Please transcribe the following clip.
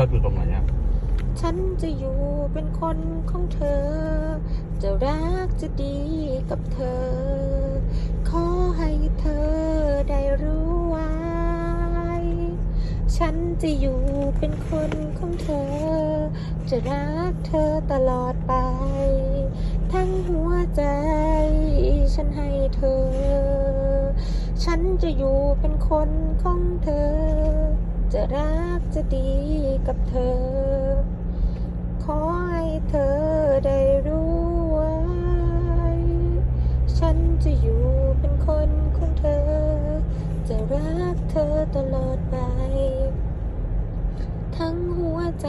ชอบอยู่ตรงไหนครับฉันจะอยู่เป็นคนของเธอ จะรักจะดีกับเธอ ขอให้เธอได้รู้ไว้ ฉันจะอยู่เป็นคนของเธอ จะรักเธอตลอดไป ทั้งหัวใจ ฉันให้เธอ ฉันจะอยู่เป็นคนของเธอ จะรักจะดีกับเธอ ขอให้เธอได้รู้ไว้ ฉันจะอยู่เป็นคนของเธอ จะรักเธอตลอดไป ทั้งหัวใจ